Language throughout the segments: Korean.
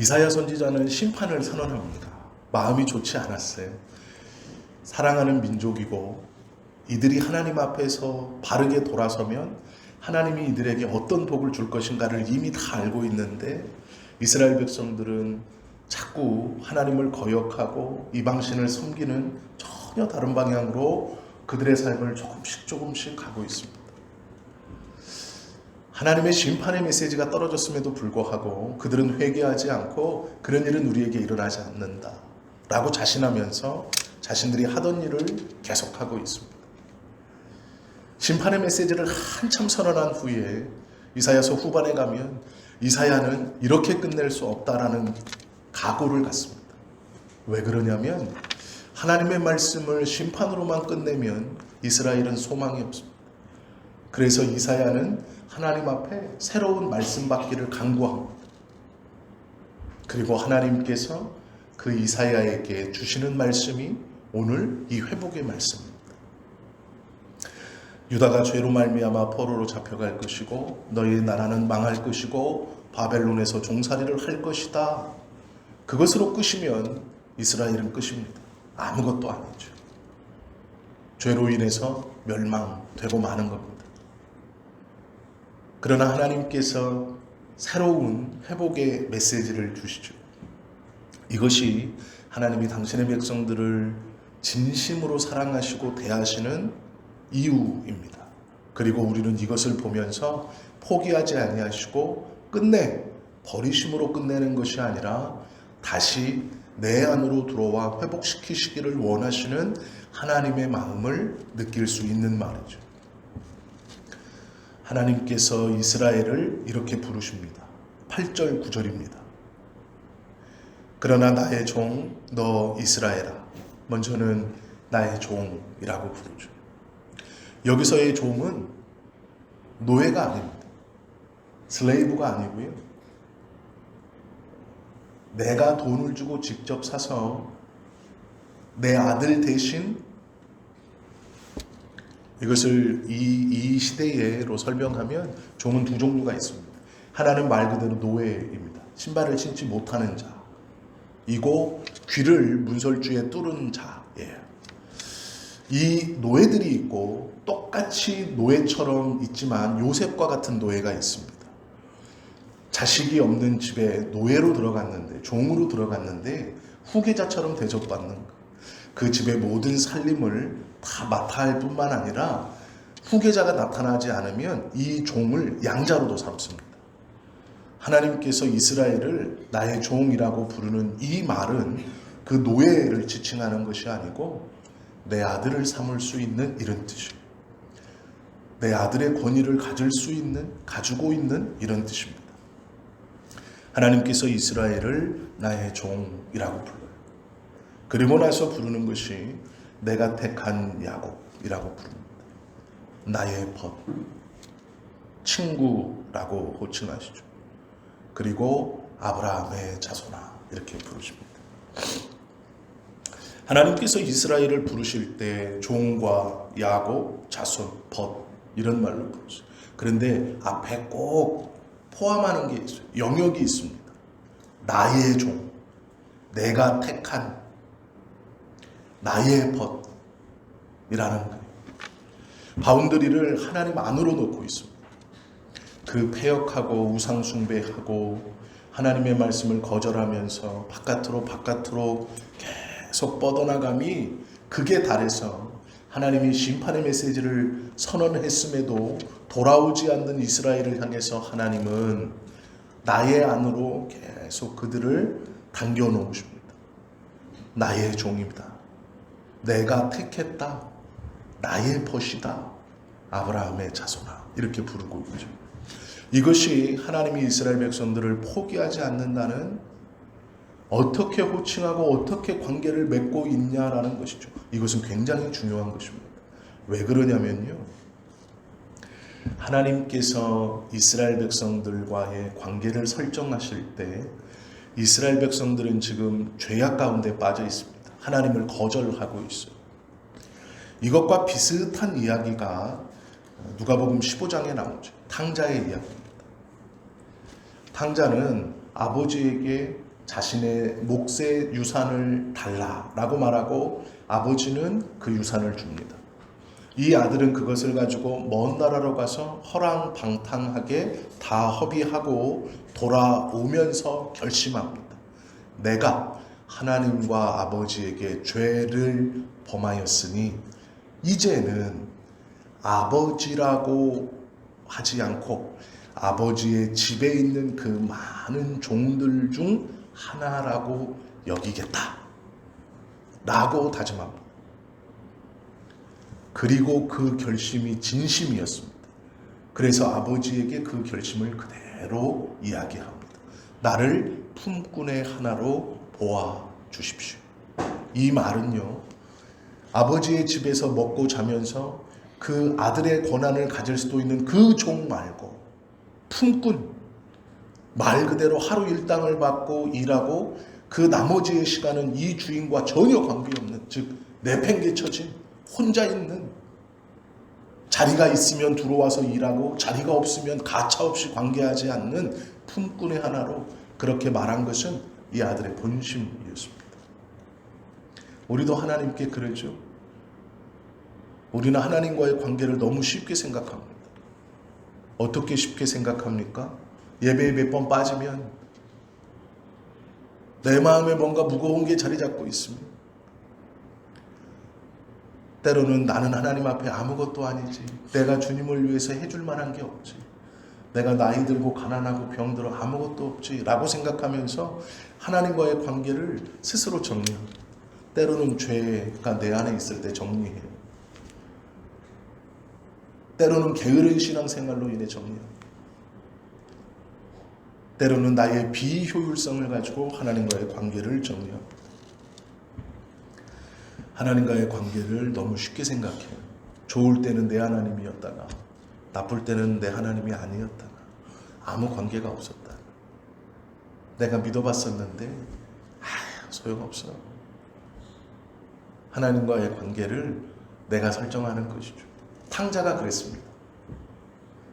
이사야 선지자는 심판을 선언합니다. 마음이 좋지 않았어요. 사랑하는 민족이고 이들이 하나님 앞에서 바르게 돌아서면 하나님이 이들에게 어떤 복을 줄 것인가를 이미 다 알고 있는데 이스라엘 백성들은 자꾸 하나님을 거역하고 이방신을 섬기는 전혀 다른 방향으로 그들의 삶을 조금씩 조금씩 가고 있습니다. 하나님의 심판의 메시지가 떨어졌음에도 불구하고 그들은 회개하지 않고 그런 일은 우리에게 일어나지 않는다. 라고 자신하면서 자신들이 하던 일을 계속하고 있습니다. 심판의 메시지를 한참 선언한 후에 이사야서 후반에 가면 이사야는 이렇게 끝낼 수 없다라는 각오를 갖습니다. 왜 그러냐면 하나님의 말씀을 심판으로만 끝내면 이스라엘은 소망이 없습니다. 그래서 이사야는 하나님 앞에 새로운 말씀 받기를 간구합니다. 그리고 하나님께서 그 이사야에게 주시는 말씀이 오늘 이 회복의 말씀입니다. 유다가 죄로 말미암아 포로로 잡혀갈 것이고 너희 나라는 망할 것이고 바벨론에서 종살이를 할 것이다. 그것으로 끝이면 이스라엘은 끝입니다. 아무것도 아니죠. 죄로 인해서 멸망되고 마는 겁니다. 그러나 하나님께서 새로운 회복의 메시지를 주시죠. 이것이 하나님이 당신의 백성들을 진심으로 사랑하시고 대하시는 이유입니다. 그리고 우리는 이것을 보면서 포기하지 아니하시고 끝내 버리심으로 끝내는 것이 아니라 다시 내 안으로 들어와 회복시키시기를 원하시는 하나님의 마음을 느낄 수 있는 말이죠. 하나님께서 이스라엘을 이렇게 부르십니다. 8절 9절입니다. 그러나 나의 종 너 이스라엘아 먼저는 나의 종이라고 부르죠. 여기서의 종은 노예가 아닙니다. 슬레이브가 아니고요. 내가 돈을 주고 직접 사서 내 아들 대신 이것을 이, 이 시대에로 설명하면 종은 두 종류가 있습니다. 하나는 말 그대로 노예입니다. 신발을 신지 못하는 자. 이고 귀를 문설주에 뚫은 자예요. 이 노예들이 있고 똑같이 노예처럼 있지만 요셉과 같은 노예가 있습니다. 자식이 없는 집에 노예로 들어갔는데 종으로 들어갔는데 후계자처럼 대접받는 것. 그 집의 모든 살림을 다 맡아 할 뿐만 아니라 후계자가 나타나지 않으면 이 종을 양자로도 삼습니다. 하나님께서 이스라엘을 나의 종이라고 부르는 이 말은 그 노예를 지칭하는 것이 아니고 내 아들을 삼을 수 있는 이런 뜻이에요. 내 아들의 권위를 가질 수 있는, 가지고 있는 이런 뜻입니다. 하나님께서 이스라엘을 나의 종이라고 불러요. 그리고 나서 부르는 것이 내가 택한 야곱이라고 부릅니다. 나의 벗, 친구라고 호칭하시죠. 그리고 아브라함의 자손아 이렇게 부르십니다. 하나님께서 이스라엘을 부르실 때 종과 야곱, 자손, 벗 이런 말로 부르세요. 그런데 앞에 꼭 포함하는 게 있어요. 영역이 있습니다. 나의 종, 내가 택한 나의 벗이라는. 바운드리를 하나님 안으로 놓고 있습니다. 그 폐역하고 우상숭배하고 하나님의 말씀을 거절하면서 바깥으로 바깥으로 계속 뻗어나감이 극에 달해서 하나님이 심판의 메시지를 선언했음에도 돌아오지 않는 이스라엘을 향해서 하나님은 나의 안으로 계속 그들을 당겨 놓으십니다. 나의 종입니다. 내가 택했다. 나의 벗이다. 아브라함의 자손아. 이렇게 부르고 있죠. 이것이 하나님이 이스라엘 백성들을 포기하지 않는다는 어떻게 호칭하고 어떻게 관계를 맺고 있냐라는 것이죠. 이것은 굉장히 중요한 것입니다. 왜 그러냐면요. 하나님께서 이스라엘 백성들과의 관계를 설정하실 때 이스라엘 백성들은 지금 죄악 가운데 빠져 있습니다. 하나님을 거절하고 있어요. 이것과 비슷한 이야기가 누가복음 15장에 나오죠. 탕자의 이야기입니다. 탕자는 아버지에게 자신의 몫의 유산을 달라라고 말하고 아버지는 그 유산을 줍니다. 이 아들은 그것을 가지고 먼 나라로 가서 허랑방탕하게 다 허비하고 돌아오면서 결심합니다. 내가 하나님과 아버지에게 죄를 범하였으니 이제는 아버지라고 하지 않고 아버지의 집에 있는 그 많은 종들 중 하나라고 여기겠다. 라고 다짐합니다. 그리고 그 결심이 진심이었습니다. 그래서 아버지에게 그 결심을 그대로 이야기합니다. 나를 품꾼의 하나로 보아 주십시오. 이 말은요, 아버지의 집에서 먹고 자면서 그 아들의 권한을 가질 수도 있는 그 종 말고 품꾼 말 그대로 하루 일당을 받고 일하고 그 나머지의 시간은 이 주인과 전혀 관계없는 즉 내팽개쳐진 혼자 있는 자리가 있으면 들어와서 일하고 자리가 없으면 가차없이 관계하지 않는 품꾼의 하나로 그렇게 말한 것은 이 아들의 본심이었습니다. 우리도 하나님께 그러죠. 우리는 하나님과의 관계를 너무 쉽게 생각합니다. 어떻게 쉽게 생각합니까? 예배에 몇 번 빠지면 내 마음에 뭔가 무거운 게 자리 잡고 있습니다. 때로는 나는 하나님 앞에 아무것도 아니지. 내가 주님을 위해서 해줄 만한 게 없지. 내가 나이 들고 가난하고 병들어 아무것도 없지. 라고 생각하면서 하나님과의 관계를 스스로 정리합니다. 때로는 죄가 내 안에 있을 때 정리해요. 때로는 게으른 신앙생활로 인해 정리합니다. 때로는 나의 비효율성을 가지고 하나님과의 관계를 정리합니다. 하나님과의 관계를 너무 쉽게 생각해요. 좋을 때는 내 하나님이었다가 나쁠 때는 내 하나님이 아니었다가 아무 관계가 없었다. 내가 믿어봤었는데 아 소용없어. 하나님과의 관계를 내가 설정하는 것이죠. 탕자가 그랬습니다.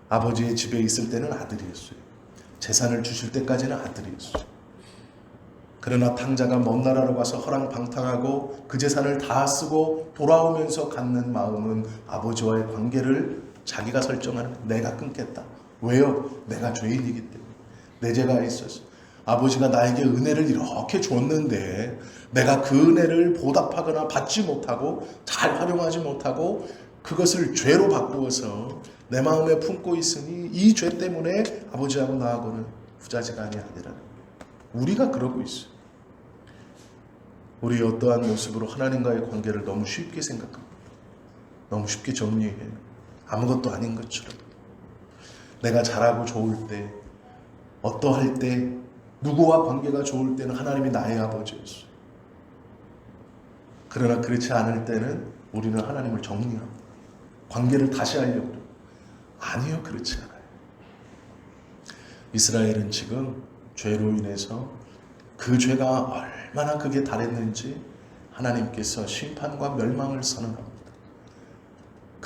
아버지의 집에 있을 때는 아들이었어요. 재산을 주실 때까지는 아들이었어요. 그러나 탕자가 먼 나라로 가서 허랑방탕하고 그 재산을 다 쓰고 돌아오면서 갖는 마음은 아버지와의 관계를 자기가 설정하는 내가 끊겠다. 왜요? 내가 죄인이기 때문에. 내 죄가 있어서. 아버지가 나에게 은혜를 이렇게 줬는데 내가 그 은혜를 보답하거나 받지 못하고 잘 활용하지 못하고 그것을 죄로 바꾸어서 내 마음에 품고 있으니 이 죄 때문에 아버지하고 나하고는 부자지간이 아니라 우리가 그러고 있어요. 우리 어떠한 모습으로 하나님과의 관계를 너무 쉽게 생각합니다. 너무 쉽게 정리해요. 아무것도 아닌 것처럼. 내가 잘하고 좋을 때, 어떠할 때, 누구와 관계가 좋을 때는 하나님이 나의 아버지였어요. 그러나 그렇지 않을 때는 우리는 하나님을 정리합니다. 관계를 다시 하려고. 아니요, 그렇지 않아요. 이스라엘은 지금 죄로 인해서 그 죄가 얼마나 그게 달했는지 하나님께서 심판과 멸망을 선언합니다.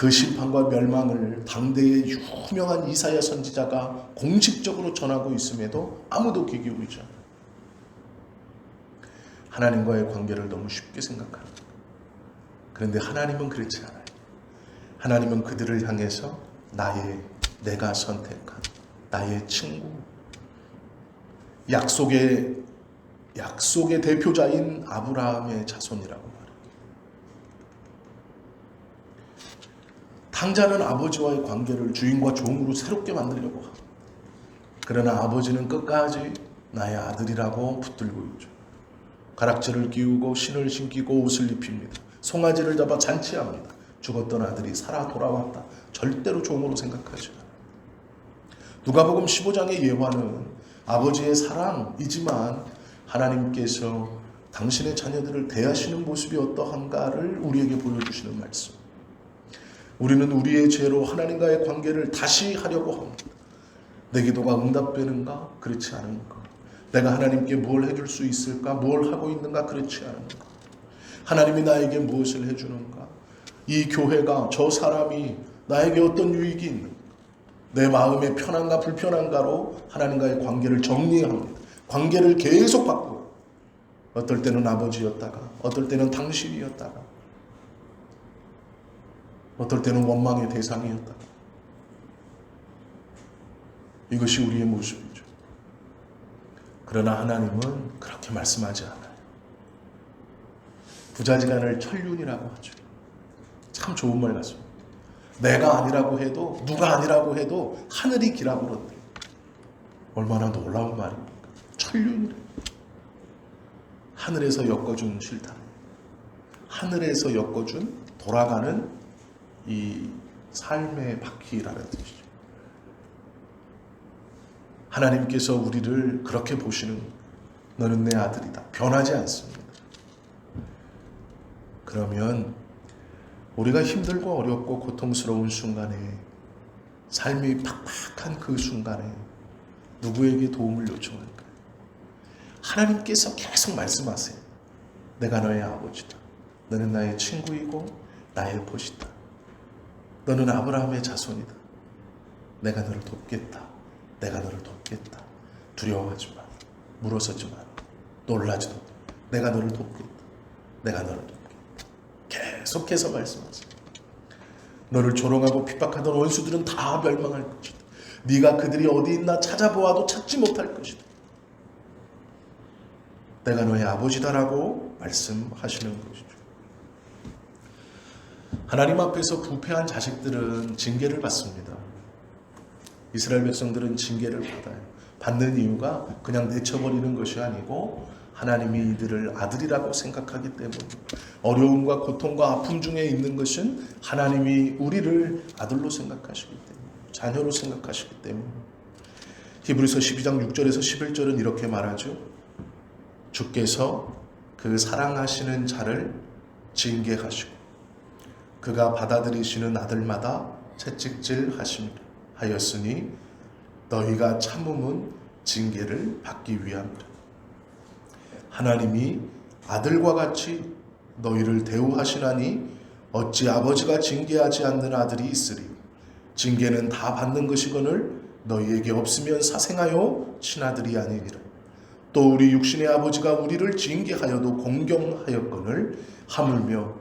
그 심판과 멸망을 당대의 유명한 이사야 선지자가 공식적으로 전하고 있음에도 아무도 귀 기울이지 않아요. 하나님과의 관계를 너무 쉽게 생각합니다. 그런데 하나님은 그렇지 않아요. 하나님은 그들을 향해서 나의 내가 선택한 나의 친구 약속의 약속의 대표자인 아브라함의 자손이라고 탕자는 아버지와의 관계를 주인과 종으로 새롭게 만들려고 합니다. 그러나 아버지는 끝까지 나의 아들이라고 붙들고 있죠. 가락지를 끼우고 신을 신기고 옷을 입힙니다. 송아지를 잡아 잔치합니다. 죽었던 아들이 살아 돌아왔다. 절대로 종으로 생각하지. 누가복음 15장의 예화는 아버지의 사랑이지만 하나님께서 당신의 자녀들을 대하시는 모습이 어떠한가를 우리에게 보여주시는 말씀. 우리는 우리의 죄로 하나님과의 관계를 다시 하려고 합니다. 내 기도가 응답되는가? 그렇지 않은가? 내가 하나님께 뭘 해줄 수 있을까? 뭘 하고 있는가? 그렇지 않은가? 하나님이 나에게 무엇을 해주는가? 이 교회가 저 사람이 나에게 어떤 유익이 있는가? 내 마음의 편한가 불편한가로 하나님과의 관계를 정리합니다. 관계를 계속 바꾸고 어떨 때는 아버지였다가, 어떨 때는 당신이었다가, 어떨 때는 원망의 대상이었다가. 이것이 우리의 모습이죠. 그러나 하나님은 그렇게 말씀하지 않아요. 부자지간을 천륜이라고 하죠. 참 좋은 말 같습니다. 내가 아니라고 해도 누가 아니라고 해도 하늘이 기라고 그런대. 얼마나 놀라운 말입니까? 천륜이래. 하늘에서 엮어준 실타. 하늘에서 엮어준 돌아가는 이 삶의 바퀴라는 뜻이죠. 하나님께서 우리를 그렇게 보시는 너는 내 아들이다. 변하지 않습니다. 그러면 우리가 힘들고 어렵고 고통스러운 순간에 삶이 팍팍한 그 순간에 누구에게 도움을 요청할까요? 하나님께서 계속 말씀하세요. 내가 너의 아버지다. 너는 나의 친구이고 나의 보시다. 너는 아브라함의 자손이다. 내가 너를 돕겠다. 내가 너를 돕겠다. 두려워하지 마. 물어서지 마. 놀라지도 마. 내가 너를 돕겠다. 내가 너를 돕겠다. 계속해서 말씀하세요. 너를 조롱하고 핍박하던 원수들은 다 멸망할 것이다. 네가 그들이 어디 있나 찾아보아도 찾지 못할 것이다. 내가 너의 아버지다라고 말씀하시는 것이죠. 하나님 앞에서 부패한 자식들은 징계를 받습니다. 이스라엘 백성들은 징계를 받아요. 받는 이유가 그냥 내쳐버리는 것이 아니고 하나님이 이들을 아들이라고 생각하기 때문에 어려움과 고통과 아픔 중에 있는 것은 하나님이 우리를 아들로 생각하시기 때문에 자녀로 생각하시기 때문에 히브리서 12장 6절에서 11절은 이렇게 말하죠. 주께서 그 사랑하시는 자를 징계하시고 그가 받아들이시는 아들마다 채찍질 하였으니 너희가 참음은 징계를 받기 위함이라. 하나님이 아들과 같이 너희를 대우하시나니 어찌 아버지가 징계하지 않는 아들이 있으리? 징계는 다 받는 것이거늘 너희에게 없으면 사생하여 친아들이 아니니라. 또 우리 육신의 아버지가 우리를 징계하여도 공경하였거늘 하물며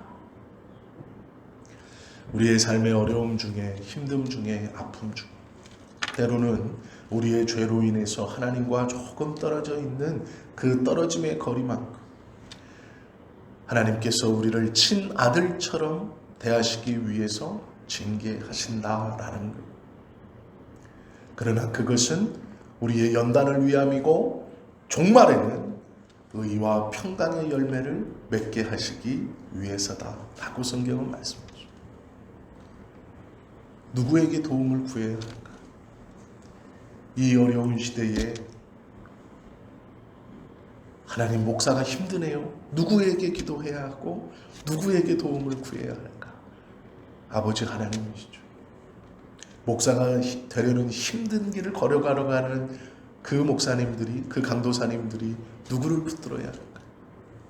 우리의 삶의 어려움 중에 힘듦 중에 아픔 중에 때로는 우리의 죄로 인해서 하나님과 조금 떨어져 있는 그 떨어짐의 거리만큼 하나님께서 우리를 친아들처럼 대하시기 위해서 징계하신다라는 것. 그러나 그것은 우리의 연단을 위함이고 종말에는 의와 평강의 열매를 맺게 하시기 위해서다라고 성경은 말씀하죠. 누구에게 도움을 구해야 할까? 이 어려운 시대에 하나님 목사가 힘드네요. 누구에게 기도해야 하고 누구에게 도움을 구해야 할까? 아버지 하나님이시죠. 목사가 되려는 힘든 길을 걸어가러 가는 그 목사님들이 그 강도사님들이 누구를 붙들어야 할까?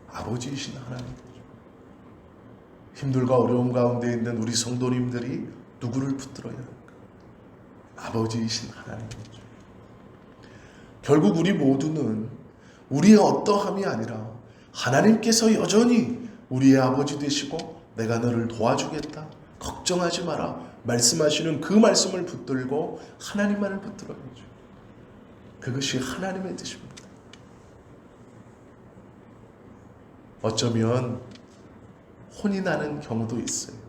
아버지이신 하나님이죠. 힘들과 어려움 가운데 있는 우리 성도님들이 누구를 붙들어야 할까? 아버지이신 하나님이죠. 결국 우리 모두는 우리의 어떠함이 아니라 하나님께서 여전히 우리의 아버지 되시고 내가 너를 도와주겠다. 걱정하지 마라. 말씀하시는 그 말씀을 붙들고 하나님만을 붙들어야죠. 그것이 하나님의 뜻입니다. 어쩌면 혼이 나는 경우도 있어요.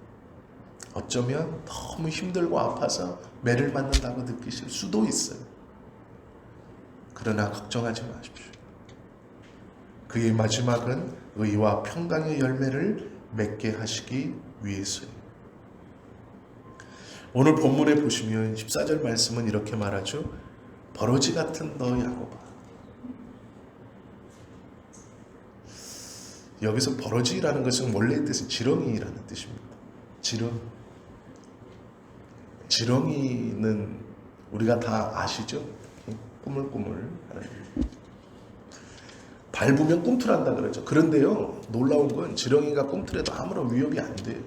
어쩌면 너무 힘들고 아파서 매를 맞는다고 느끼실 수도 있어요. 그러나 걱정하지 마십시오. 그의 마지막은 의와 평강의 열매를 맺게 하시기 위해서예요. 오늘 본문에 보시면 14절 말씀은 이렇게 말하죠. 버러지 같은 너 야곱아. 여기서 버러지라는 것은 원래 뜻은 지렁이라는 뜻입니다. 지렁. 지렁이는 우리가 다 아시죠? 꾸물꾸물. 밟으면 꿈틀한다 그러죠. 그런데요, 놀라운 건 지렁이가 꿈틀해도 아무런 위협이 안 돼요.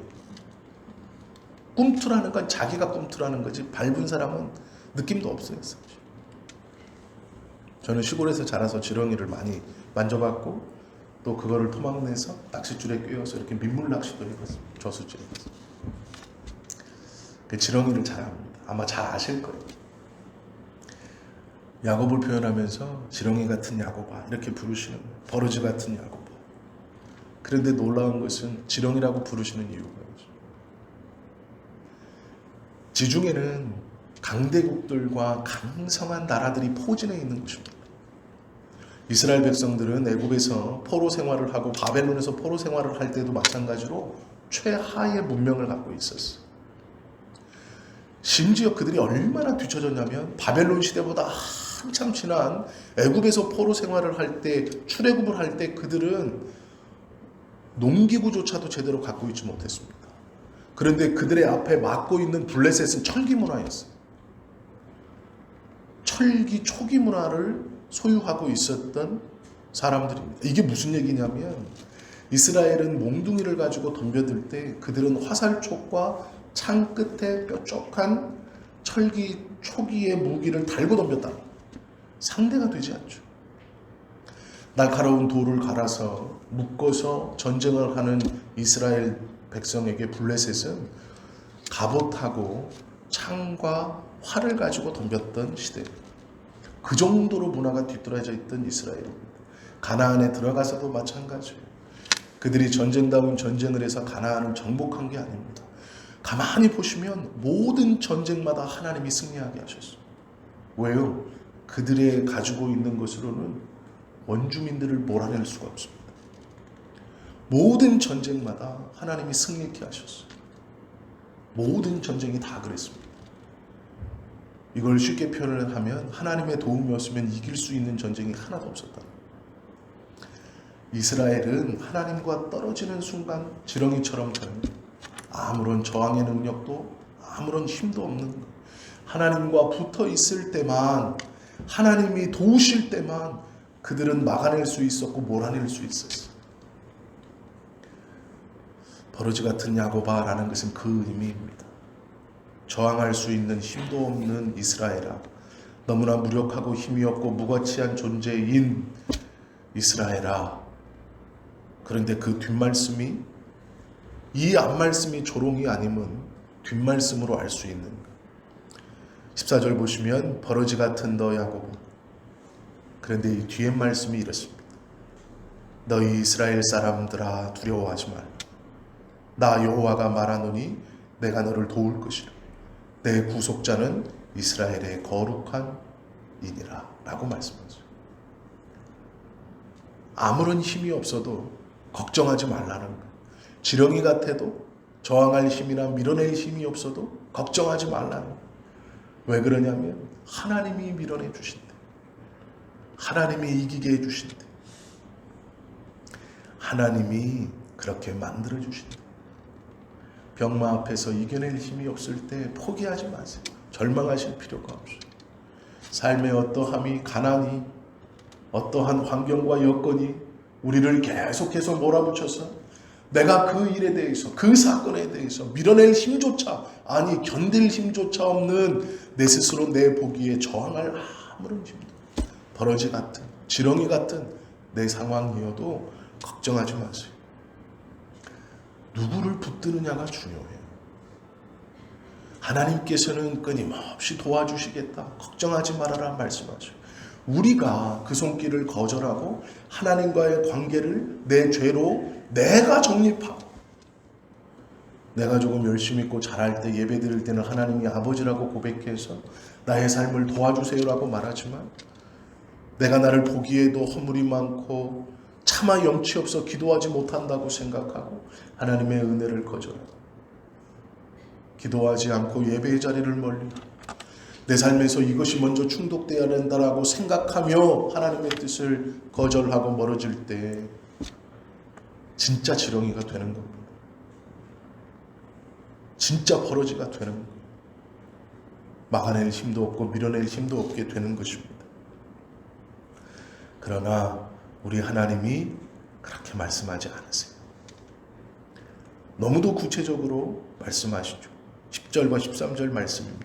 꿈틀하는 건 자기가 꿈틀하는 거지 밟은 사람은 느낌도 없어요. 저는 시골에서 자라서 지렁이를 많이 만져봤고 또 그거를 토막내서 낚싯줄에 꿰어서 이렇게 민물 낚시도 해봤어요. 저수지에. 그 지렁이를 잘. 아마 잘 아실 거예요. 야곱을 표현하면서 지렁이 같은 야곱아 이렇게 부르시는 거예요. 버러지 같은 야곱아. 그런데 놀라운 것은 지렁이라고 부르시는 이유가 있죠. 지중해는 강대국들과 강성한 나라들이 포진해 있는 곳입니다. 이스라엘 백성들은 애굽에서 포로 생활을 하고 바벨론에서 포로 생활을 할 때도 마찬가지로 최하의 문명을 갖고 있었어요. 심지어 그들이 얼마나 뒤처졌냐면 바벨론 시대보다 한참 지난 애굽에서 포로 생활을 할 때 출애굽을 할 때 그들은 농기구조차도 제대로 갖고 있지 못했습니다. 그런데 그들의 앞에 막고 있는 블레셋은 철기 문화였어요. 철기 초기 문화를 소유하고 있었던 사람들입니다. 이게 무슨 얘기냐면 이스라엘은 몽둥이를 가지고 덤벼들 때 그들은 화살촉과 창 끝에 뾰족한 철기 초기의 무기를 달고 덤볐다. 상대가 되지 않죠. 날카로운 돌을 갈아서 묶어서 전쟁을 하는 이스라엘 백성에게 블레셋은 갑옷하고 창과 활을 가지고 덤볐던 시대. 그 정도로 문화가 뒤떨어져 있던 이스라엘입니다. 가나안에 들어가서도 마찬가지예요. 그들이 전쟁다운 전쟁을 해서 가나안을 정복한 게 아닙니다. 가만히 보시면 모든 전쟁마다 하나님이 승리하게 하셨어요. 왜요? 그들의 가지고 있는 것으로는 원주민들을 몰아낼 수가 없습니다. 모든 전쟁마다 하나님이 승리케 하셨어요. 모든 전쟁이 다 그랬습니다. 이걸 쉽게 표현을 하면 하나님의 도움이 없으면 이길 수 있는 전쟁이 하나도 없었다. 이스라엘은 하나님과 떨어지는 순간 지렁이처럼 됩니다. 아무런 저항의 능력도 아무런 힘도 없는 것. 하나님과 붙어 있을 때만 하나님이 도우실 때만 그들은 막아낼 수 있었고 몰아낼 수 있었어. 버러지 같은 야고바라는 것은 그 의미입니다. 저항할 수 있는 힘도 없는 이스라엘아, 너무나 무력하고 힘이 없고 무거치한 존재인 이스라엘아. 그런데 그 뒷말씀이 이 앞말씀이 조롱이 아니면 뒷말씀으로 알 수 있는 것. 14절 보시면 버러지 같은 너 야곱. 그런데 이 뒤에 말씀이 이렇습니다. 너희 이스라엘 사람들아 두려워하지 말라. 나 여호와가 말하노니 내가 너를 도울 것이라. 내 구속자는 이스라엘의 거룩한 이니라. 라고 말씀하죠. 아무런 힘이 없어도 걱정하지 말라는 거. 지렁이 같아도 저항할 힘이나 밀어낼 힘이 없어도 걱정하지 말라는 거. 왜 그러냐면 하나님이 밀어내 주신대. 하나님이 이기게 해 주신대. 하나님이 그렇게 만들어 주신대. 병마 앞에서 이겨낼 힘이 없을 때 포기하지 마세요. 절망하실 필요가 없어요. 삶의 어떠함이 가난이 어떠한 환경과 여건이 우리를 계속해서 몰아붙여서 내가 그 일에 대해서 그 사건에 대해서 밀어낼 힘조차 아니 견딜 힘조차 없는 내 스스로 내 보기에 저항할 아무런 힘도 버러지 같은 지렁이 같은 내 상황이어도 걱정하지 마세요. 누구를 붙드느냐가 중요해요. 하나님께서는 끊임없이 도와주시겠다. 걱정하지 말아라 말씀하죠. 우리가 그 손길을 거절하고 하나님과의 관계를 내 죄로 내가 정립하고 내가 조금 열심히 있고 잘할 때 예배 드릴 때는 하나님이 아버지라고 고백해서 나의 삶을 도와주세요라고 말하지만 내가 나를 보기에도 허물이 많고 차마 영치 없어 기도하지 못한다고 생각하고 하나님의 은혜를 거절하고 기도하지 않고 예배의 자리를 멀리 내 삶에서 이것이 먼저 충족되어야 된다라고 생각하며 하나님의 뜻을 거절하고 멀어질 때 진짜 지렁이가 되는 겁니다. 진짜 버러지가 되는 거예요. 막아낼 힘도 없고 밀어낼 힘도 없게 되는 것입니다. 그러나 우리 하나님이 그렇게 말씀하지 않으세요. 너무도 구체적으로 말씀하시죠. 10절과 13절 말씀입니다.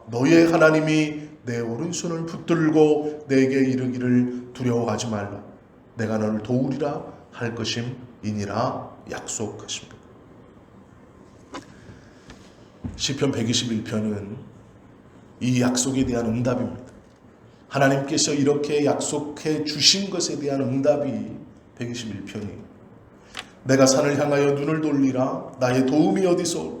너의 하나님이 내 오른손을 붙들고 내게 이르기를 두려워하지 말라 내가 너를 도우리라 할 것임이니라 약속하십니다. 시편 121편은 이 약속에 대한 응답입니다. 하나님께서 이렇게 약속해 주신 것에 대한 응답이 121편이에요. 내가 산을 향하여 눈을 돌리라 나의 도움이 어디서?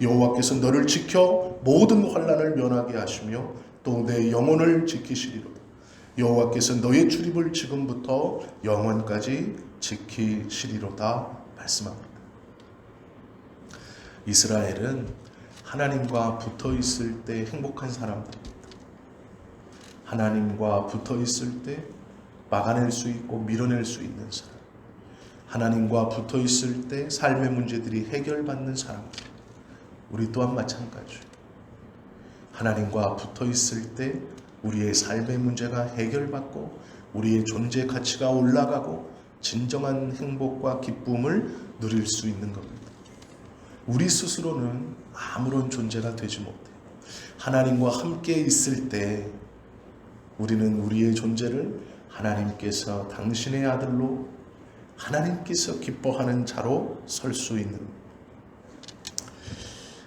여호와께서 너를 지켜 모든 환란을 면하게 하시며 또 내 영혼을 지키시리로다. 여호와께서 너의 출입을 지금부터 영원까지 지키시리로다 말씀합니다. 이스라엘은 하나님과 붙어 있을 때 행복한 사람들입니다. 하나님과 붙어 있을 때 막아낼 수 있고 밀어낼 수 있는 사람. 하나님과 붙어 있을 때 삶의 문제들이 해결받는 사람들. 우리 또한 마찬가지. 하나님과 붙어 있을 때 우리의 삶의 문제가 해결받고 우리의 존재 가치가 올라가고 진정한 행복과 기쁨을 누릴 수 있는 겁니다. 우리 스스로는 아무런 존재가 되지 못해요. 하나님과 함께 있을 때 우리는 우리의 존재를 하나님께서 당신의 아들로 하나님께서 기뻐하는 자로 설 수 있는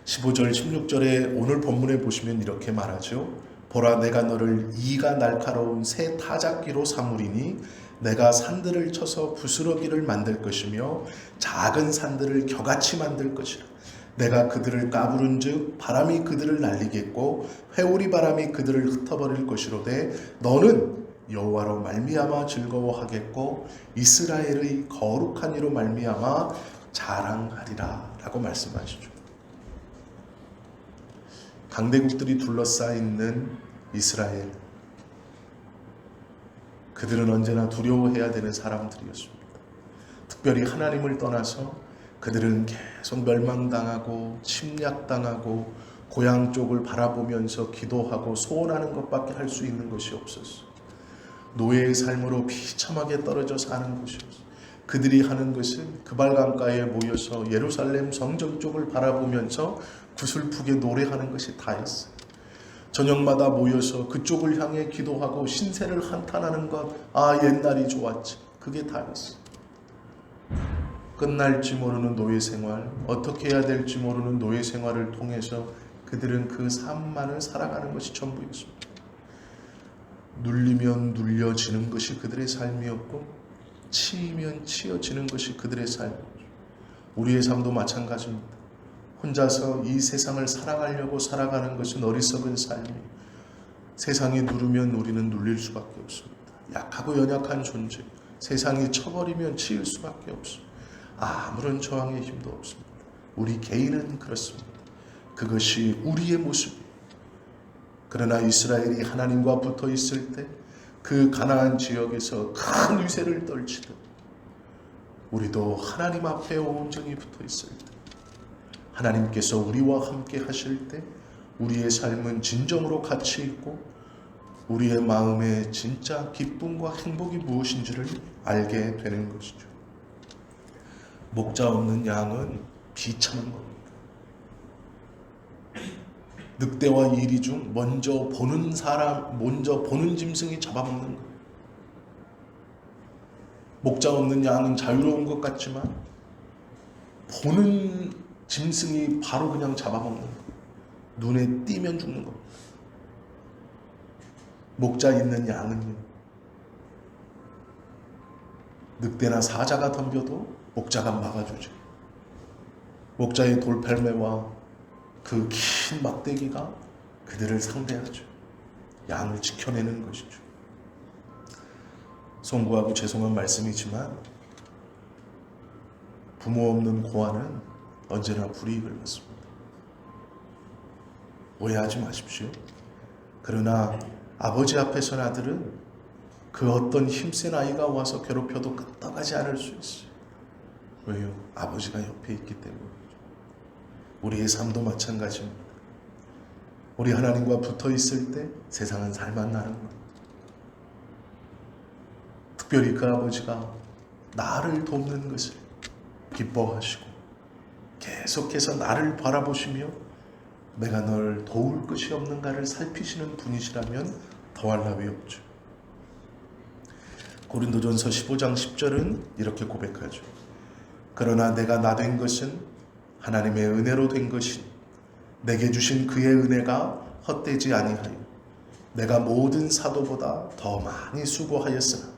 15절 16절에 오늘 본문에 보시면 이렇게 말하죠. 보라 내가 너를 이가 날카로운 새 타작기로 삼으리니 내가 산들을 쳐서 부스러기를 만들 것이며 작은 산들을 겨같이 만들 것이라. 내가 그들을 까부른 즉 바람이 그들을 날리겠고 회오리 바람이 그들을 흩어버릴 것이로되 너는 여호와로 말미암아 즐거워하겠고 이스라엘의 거룩한 이로 말미암아 자랑하리라 라고 말씀하시죠. 강대국들이 둘러싸여 있는 이스라엘 그들은 언제나 두려워해야 되는 사람들이었습니다. 특별히 하나님을 떠나서 그들은 계속 멸망당하고 침략당하고 고향 쪽을 바라보면서 기도하고 소원하는 것밖에 할 수 있는 것이 없었어. 노예의 삶으로 비참하게 떨어져 사는 것이었어. 그들이 하는 것은 그발강가에 모여서 예루살렘 성전 쪽을 바라보면서 구슬프게 노래하는 것이 다였어. 저녁마다 모여서 그쪽을 향해 기도하고 신세를 한탄하는 것, 아 옛날이 좋았지. 그게 다였어. 끝날지 모르는 노예 생활, 어떻게 해야 될지 모르는 노예 생활을 통해서 그들은 그 삶만을 살아가는 것이 전부였습니다. 눌리면 눌려지는 것이 그들의 삶이었고, 치이면 치여지는 것이 그들의 삶이었죠. 우리의 삶도 마찬가지입니다. 혼자서 이 세상을 살아가려고 살아가는 것은 어리석은 삶이에요. 세상이 누르면 우리는 눌릴 수밖에 없습니다. 약하고 연약한 존재. 세상이 쳐버리면 치일 수밖에 없습니다. 아무런 저항의 힘도 없습니다. 우리 개인은 그렇습니다. 그것이 우리의 모습이에요. 그러나 이스라엘이 하나님과 붙어 있을 때 그 가나안 지역에서 큰 위세를 떨치듯 우리도 하나님 앞에 온전히 붙어 있을 때 하나님께서 우리와 함께 하실 때 우리의 삶은 진정으로 가치 있고 우리의 마음에 진짜 기쁨과 행복이 무엇인지를 알게 되는 것이죠. 목자 없는 양은 비참한 겁니다. 늑대와 이리 중 먼저 보는 사람, 먼저 보는 짐승이 잡아먹는 것. 목자 없는 양은 자유로운 것 같지만 보는 짐승이 바로 그냥 잡아먹는 것. 눈에 띄면 죽는 것. 목자 있는 양은요. 늑대나 사자가 덤벼도 목자가 막아주죠. 목자의 돌팔매와 그 긴 막대기가 그들을 상대하죠. 양을 지켜내는 것이죠. 송구하고 죄송한 말씀이지만 부모 없는 고아는 언제나 불이익을 받습니다. 오해하지 마십시오. 그러나 아버지 앞에선 아들은 그 어떤 힘센 아이가 와서 괴롭혀도 끄떡하지 않을 수 있어요. 왜요? 아버지가 옆에 있기 때문이죠. 우리의 삶도 마찬가지입니다. 우리 하나님과 붙어 있을 때 세상은 살맛나는 것. 특별히 그 아버지가 나를 돕는 것을 기뻐하시고 계속해서 나를 바라보시며 내가 널 도울 것이 없는가를 살피시는 분이시라면 더할 나위 없죠. 고린도전서 15장 10절은 이렇게 고백하죠. 그러나 내가 나 된 것은 하나님의 은혜로 된 것이 내게 주신 그의 은혜가 헛되지 아니하여 내가 모든 사도보다 더 많이 수고하였으나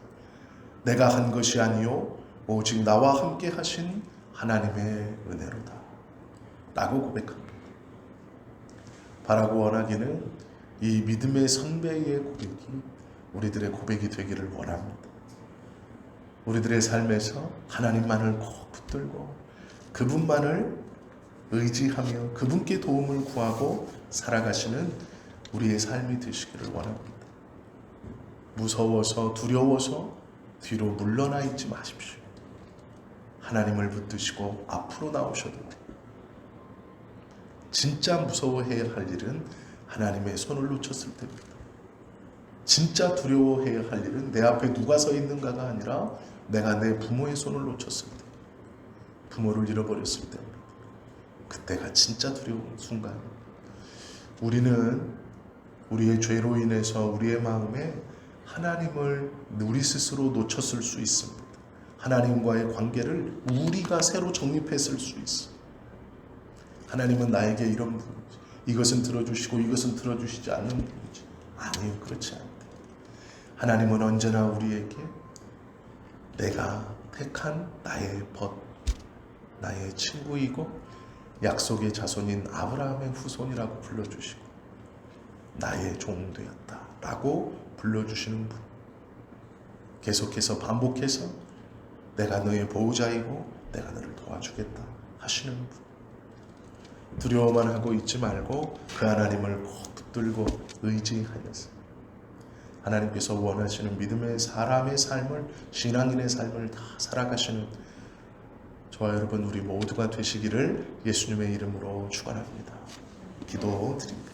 내가 한 것이 아니요 오직 나와 함께 하신 하나님의 은혜로다 라고 고백합니다. 바라고 원하기는 이 믿음의 선배의 고백이 우리들의 고백이 되기를 원합니다. 우리들의 삶에서 하나님만을 꼭 붙들고 그분만을 의지하며 그분께 도움을 구하고 살아가시는 우리의 삶이 되시기를 원합니다. 무서워서 두려워서 뒤로 물러나 있지 마십시오. 하나님을 붙드시고 앞으로 나오셔도 돼요. 진짜 무서워해야 할 일은 하나님의 손을 놓쳤을 때입니다. 진짜 두려워해야 할 일은 내 앞에 누가 서 있는가가 아니라 내가 내 부모의 손을 놓쳤을 때, 부모를 잃어버렸을 때입니다. 그때가 진짜 두려운 순간. 우리는 우리의 죄로 인해서 우리의 마음에 하나님을 우리 스스로 놓쳤을 수 있습니다. 하나님과의 관계를 우리가 새로 정립했을 수 있어. 하나님은 나에게 이런 분이지. 이것은 들어주시고 이것은 들어주시지 않는 분이지. 아니요, 그렇지 않대. 하나님은 언제나 우리에게 내가 택한 나의 벗, 나의 친구이고 약속의 자손인 아브라함의 후손이라고 불러주시고 나의 종 되었다 라고 불러주시는 분. 계속해서 반복해서 내가 너의 보호자이고 내가 너를 도와주겠다 하시는 분. 두려워만 하고 있지 말고 그 하나님을 꼭 붙들고 의지하여서 하나님께서 원하시는 믿음의 사람의 삶을 신앙인의 삶을 다 살아가시는 저와 여러분 우리 모두가 되시기를 예수님의 이름으로 축원합니다. 기도 드립니다.